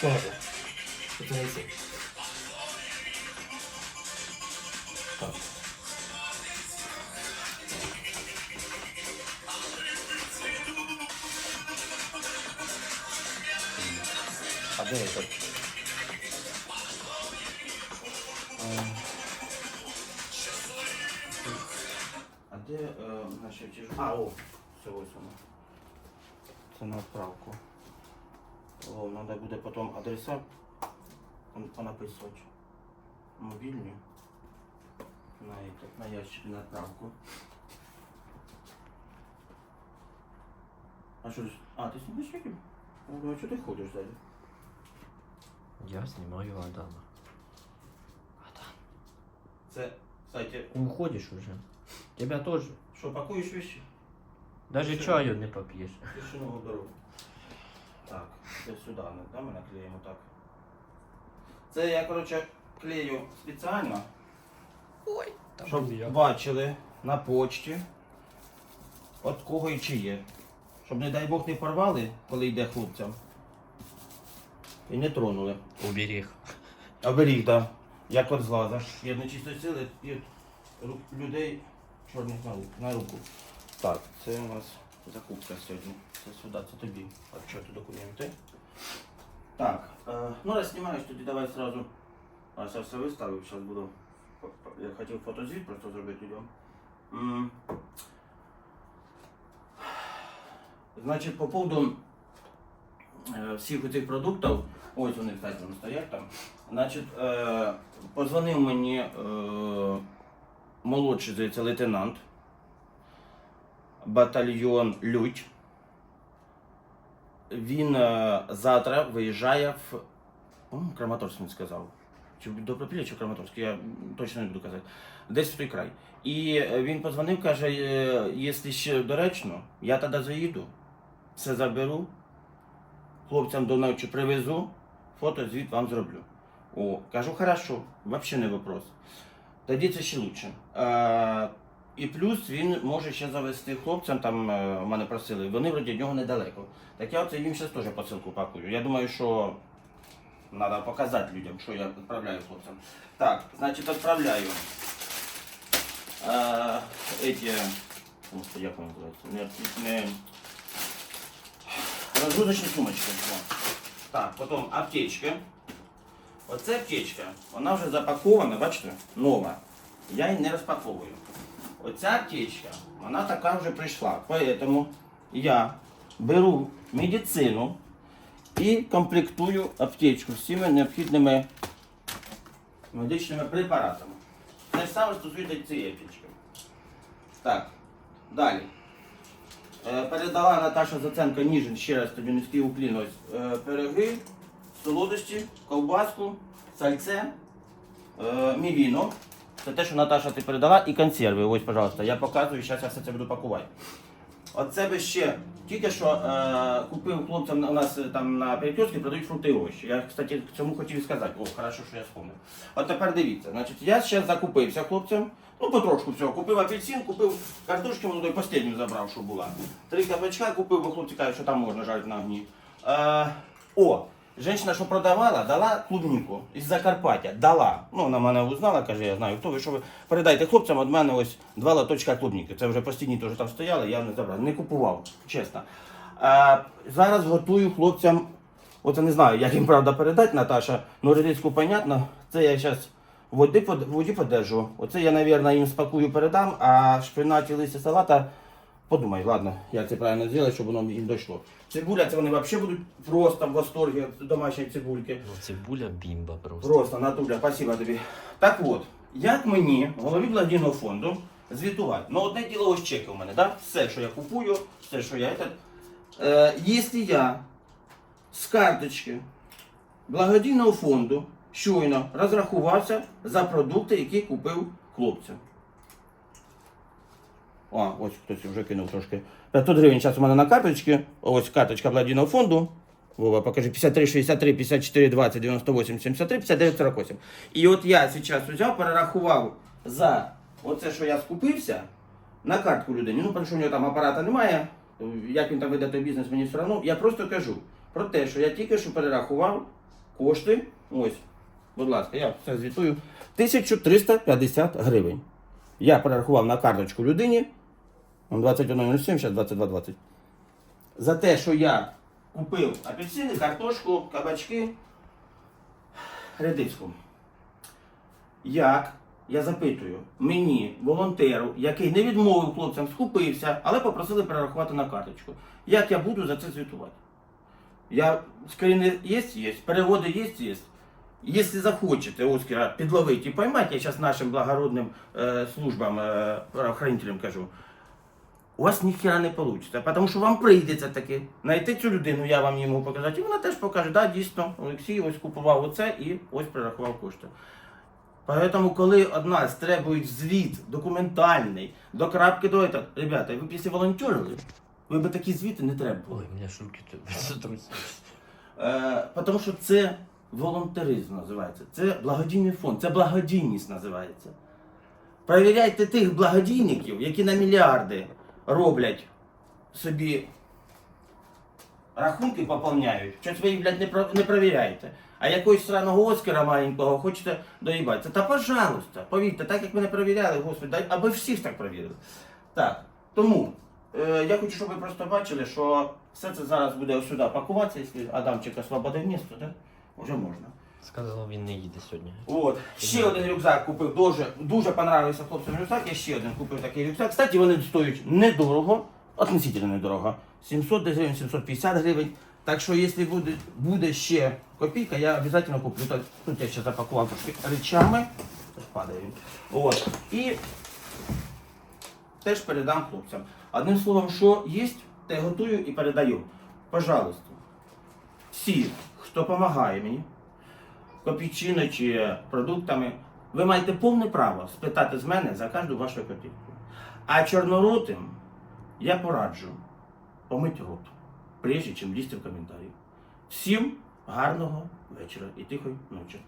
Це? Що це? Так. А де этот? Е, А де е, наші ті А, о, все ось воно. Це на відправку. О, треба буде потім адреса пон- понаписувати. Мобільні. На, этот, на ящик на відправку. А що ж? А, ти знімаєш яким? А що ти ходиш далі? Я снимаю Адама. Адам. Це, кстати, Уходишь уже. Тебя тоже. що, пакуєш вещи? Даже Всё. чаю не попьешь. Тишину дорогу. Так, це сюди, да, ми наклеїмо так. Це я, коротше, клею спеціально, Ой, щоб бачили на почті, от кого і чи є. Щоб, не дай Бог, не порвали, коли йде хлопцям. І не тронули. Уберег. Оберіг, так. Як от злаза. Є нечистої сили і от ру- людей чорних на руку. Так, це у нас закупка сьогодні. Це сюди, це тобі. Отчети документи. Так, е, ну раз знімаєш, тоді давай сразу. А зараз все виставив, зараз буду. Я хотів фотозвіт просто зробити людям. Значить, по поводу е, всіх цих продуктів, ось вони, кстати, вони стоять там. Значить, е, позвонив мені е, молодший, лейтенант, батальйон Людь. Він е, завтра виїжджає в по-моєму, Краматорськ він сказав. Чи до Пропілля, чи Краматорськ, я точно не буду казати. Десь в той край. І е, він позвонив, каже, е, якщо ще доречно, я тоді заїду, все заберу, хлопцям до ночі привезу, фото звіт вам зроблю. О, кажу, хорошо, взагалі не вопрос. Тоді це ще лучше. І плюс він може ще завести хлопцям, там е, мене просили, вони вроді від нього недалеко. Так я оце їм зараз теж посилку пакую. Я думаю, що треба показати людям, що я відправляю хлопцям. Так, значить, відправляю. Эти, господи, як вони називаються? Не, Розгрузочні сумочки. Так, потім аптечка. Оце аптечка, вона вже запакована, бачите, нова. Я її не розпаковую. Оця аптечка, вона така вже прийшла. Поэтому я беру медицину і комплектую аптечку всіми необхідними медичними препаратами. Те саме стосується цієї аптечки. Так, далі. Е, Передала Наташа Заценко Ніжин, ще раз тобі низький уклін, е, пироги, солодощі, ковбаску, сальце, е, мівіно. Це те, що Наташа ти передала, і консерви. Ось, пожалуйста, я показую, зараз я все це буду пакувати. Оце би ще тільки що е, купив хлопцям у нас е, там на перекрестці продають фрукти і овочі. Я, кстати, цьому хотів сказати. О, хорошо, що я вспомнив. От тепер дивіться, значить, я ще закупився хлопцям. Ну, потрошку всього. Купив апельсин, купив картошки, ну, той останню забрав, що була. Три кабачка купив, бо хлопці кажуть, що там можна жарити на огні. Е, о, жінка, що продавала, дала клубніку із Закарпаття. Дала. Ну, вона мене узнала, каже, я знаю, хто ви, що ви. Передайте хлопцям, від мене ось два лоточка клубніки. Це вже постійні теж там стояли, я не забрав. Не купував, чесно. Е, зараз готую хлопцям, оце не знаю, як їм правда передати, Наташа, ну редиску понятно. Це я зараз води, воді подержу. Оце я, мабуть, їм спакую передам, а шпинат і листя салата Подумай, ладно, як це правильно зробити, щоб воно їм дійшло. Цибуля, це вони взагалі будуть просто в восторгі від домашньої цибульки. Ну, цибуля бімба просто. Просто, Натуля, спасибо тобі. Так от, як мені, голові благодійного фонду, звітувати? Ну, одне діло ось чеки у мене, так? Все, що я купую, все, що я. Этот, е, якщо я з карточки благодійного фонду щойно розрахувався за продукти, які купив хлопцям. А, ось хтось вже кинув трошки. 500 гривень зараз у мене на карточці. Ось карточка благодійного фонду. Вова, покажи, 53, 63, 54, 20, 98, 73, 59, 48. І от я зараз взяв, перерахував за оце, що я скупився, на картку людині. Ну, тому що у нього там апарата немає, як він там веде той бізнес, мені все одно. Я просто кажу про те, що я тільки що перерахував кошти. Ось, будь ласка, я все звітую. 1350 гривень. Я перерахував на карточку людині. 21.07, зараз 22.20. За те, що я купив апельсини, картошку, кабачки, редиску. Як, я запитую, мені, волонтеру, який не відмовив хлопцям, скупився, але попросили перерахувати на карточку. Як я буду за це звітувати? Я скріни є, є, переводи є, є. Если захочете Оскара підловити і поймати, я зараз нашим благородним е, службам, е, правоохранителям кажу, у вас ніхера не вийде, тому що вам прийдеться таки знайти цю людину, я вам йому показати, і вона теж покаже, да, дійсно, Олексій ось купував оце і ось перерахував кошти. Поэтому, коли од нас требують звіт документальний, до крапки до этого, ребята, ви б якщо волонтерили, ви б такі звіти не треба було. Ой, руки тут. Е, тому що це волонтеризм називається, це благодійний фонд, це благодійність називається. Перевіряйте тих благодійників, які на мільярди роблять собі рахунки поповняють. Щось ви блядь, не, про- не перевіряєте. А якогось сраного Оскара маленького хочете доїбатися. Та пожалуйста, повірте, так як мене перевіряли, господи, дай- аби всіх так перевірили. Так, тому е, я хочу, щоб ви просто бачили, що все це зараз буде сюди пакуватися, якщо Адамчик освободив місто, так? Вже можна. Сказав, він не їде сьогодні. От. Ще один рюкзак купив, дуже, дуже понравився хлопцям рюкзак, я ще один купив такий рюкзак. Кстати, вони стоять недорого, относительно недорого. 700 гривень, 750 гривень. Так що, якщо буде, буде ще копійка, я обов'язково куплю. Так, Тут я ще запакував трошки речами. Падає. От. І теж передам хлопцям. Одним словом, що є, те готую і передаю. Пожалуйста. Всі, хто допомагає мені, копійчиною чи продуктами, ви маєте повне право спитати з мене за кожну вашу копійку. А чорноротим я пораджу помити рот, прежде чим лізти в коментарі. Всім гарного вечора і тихої ночі.